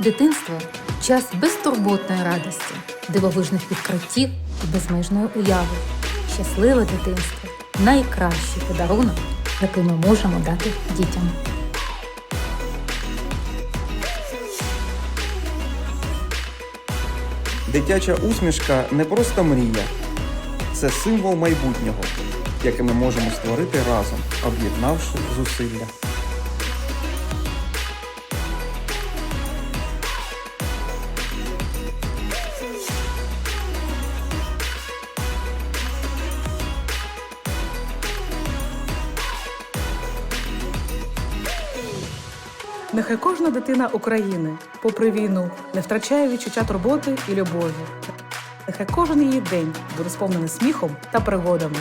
Дитинство час безтурботної радості, дивовижних відкриттів і безмежної уяви. Щасливе дитинство найкращий подарунок, який ми можемо дати дітям. Дитяча усмішка не просто мрія, це символ майбутнього, яке ми можемо створити разом, об'єднавши зусилля. Нехай кожна дитина України, попри війну, не втрачає відчуття турботи і любові. Нехай кожен її день буде сповнений сміхом та пригодами.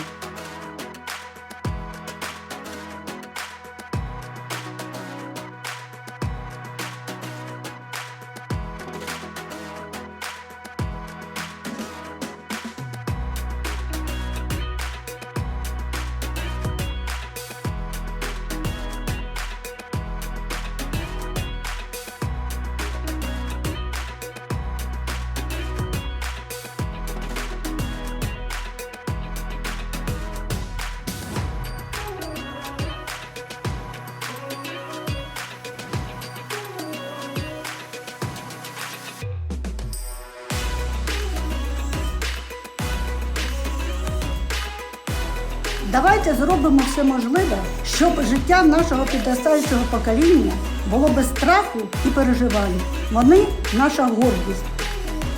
Давайте зробимо все можливе, щоб життя нашого підростаючого покоління було без страху і переживань. Вони наша гордість,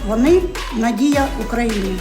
вони надія України.